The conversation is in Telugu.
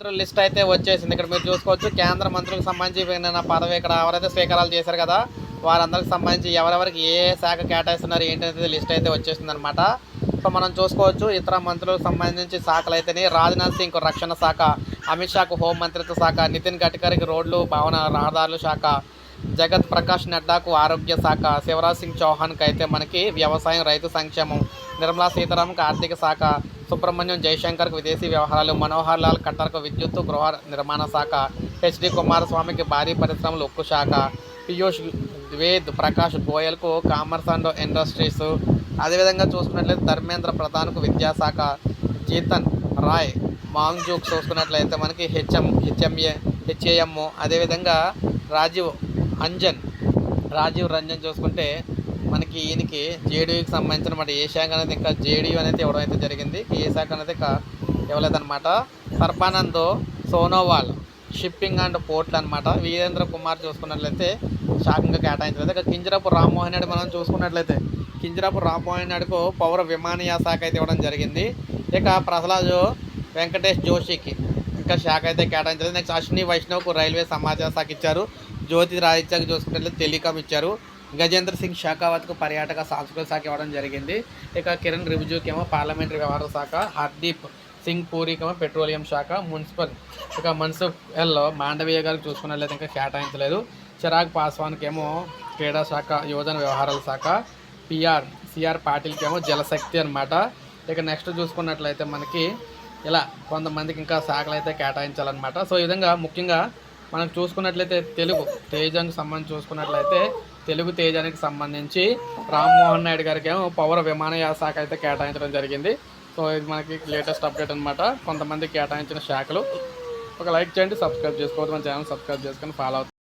మంత్రుల లిస్ట్ అయితే వచ్చేసింది. ఇక్కడ మీరు చూసుకోవచ్చు కేంద్ర మంత్రులకు సంబంధించి పదవి ఇక్కడ ఎవరైతే స్వీకారాలు చేశారు కదా. వారందరికి సంబంధించి ఎవరెవరికి ఏ శాఖ కేటాయిస్తున్నారు ఏంటనేది లిస్ట్ అయితే వచ్చేసింది అనమాట సో మనం చూసుకోవచ్చు ఇతర మంత్రులకు సంబంధించి శాఖలు అయితేనే రాజ్నాథ్ సింగ్ రక్షణ శాఖ అమిత్ షాకు హోం మంత్రిత్వ శాఖ నితిన్ గడ్కరీకి రోడ్లు భవన రహదారుల శాఖ జగత్ ప్రకాష్ నడ్డాకు ఆరోగ్య శాఖ శివరాజ్ సింగ్ చౌహాన్కి అయితే మనకి వ్యవసాయం రైతు సంక్షేమం నిర్మలా సీతారామన్కి ఆర్థిక శాఖ సుబ్రహ్మణ్యం జయశంకర్కు విదేశీ వ్యవహారాలు మనోహర్ లాల్ ఖట్టర్కు విద్యుత్ గృహ నిర్మాణ శాఖ హెచ్డి కుమారస్వామికి భారీ పరిశ్రమలు ఉక్కు శాఖ పీయూష్ ద్వేద్ ప్రకాష్ గోయల్కు కామర్స్ అండ్ ఇండస్ట్రీస్. అదేవిధంగా చూసుకున్నట్లయితే ధర్మేంద్ర ప్రధాన్కు విద్యాశాఖ జీతన్ రాయ్ మాంగ్జూక్ చూసుకున్నట్లయితే మనకి హెచ్ఎం హెచ్ఎంఏ హెచ్ఏఎం అదేవిధంగా రాజీవ్ అంజన్ రాజీవ్ రంజన్ చూసుకుంటే మనకి ఈయనకి జేడీయూకి సంబంధించిన మాట ఏ శాఖ అనేది ఇంకా జేడీయూ అనేది ఇవ్వడం అయితే జరిగింది. ఏ శాఖ అనేది ఇంకా ఇవ్వలేదన్నమాట. సర్బానంద్ సోనోవాల్ షిప్పింగ్ అండ్ పోర్ట్లు అనమాట వీరేంద్ర కుమార్ చూసుకున్నట్లయితే శాఖంగా కేటాయించలేదు. ఇక కింజరాపు రామ్మోహన్ నాయుడు మనం చూసుకున్నట్లయితే కింజరాపు రామ్మోహన్ నాయుడుకు పౌర విమానయా శాఖ అయితే ఇవ్వడం జరిగింది. ఇక ప్రహ్లాద్ వెంకటేష్ జోషికి ఇంకా శాఖ అయితే కేటాయించలేదు. నెక్స్ట్ అశ్విని వైష్ణవ్కు రైల్వే సమాచార శాఖ ఇచ్చారు. జ్యోతి రాదిత్యకు చూసుకున్నట్లయితే టెలికాం ఇచ్చారు. గజేంద్ర సింగ్ షెకావత్కు పర్యాటక సాంస్కృతిక శాఖ ఇవ్వడం జరిగింది. ఇక కిరణ్ రిజిజుకి ఏమో పార్లమెంటరీ వ్యవహారాల శాఖ హర్దీప్ సింగ్ పూరికేమో పెట్రోలియం శాఖ మున్సిపల్ ఇక మన్సుఖ్ ఎల్ మాండవీయ గారికి చూసుకున్నట్లయితే ఇంకా కేటాయించలేదు. చిరాగ్ పాస్వాన్కి ఏమో క్రీడా శాఖ యువజన వ్యవహారాల శాఖ పిఆర్ సిఆర్ పాటిల్కి ఏమో జలశక్తి అనమాట ఇక నెక్స్ట్ చూసుకున్నట్లయితే మనకి ఇలా కొంతమందికి ఇంకా శాఖలు అయితే కేటాయించాలన్నమాట. సో ఈ విధంగా ముఖ్యంగా మనం చూసుకున్నట్లయితే తెలుగు తేజానికి సంబంధించి చూసుకున్నట్లయితే తెలుగు తేజానికి సంబంధించి రామ్మోహన్ నాయుడు గారికి ఏమో పౌర విమానయాన శాఖ అయితే కేటాయించడం జరిగింది. సో ఇది మనకి లేటెస్ట్ అప్డేట్ అనమాట కొంతమంది కేటాయించిన శాఖలు. ఒక లైక్ చేయండి సబ్స్క్రైబ్ చేసుకోవద్దు. మన ఛానల్ సబ్స్క్రైబ్ చేసుకొని ఫాలో అవుతుంది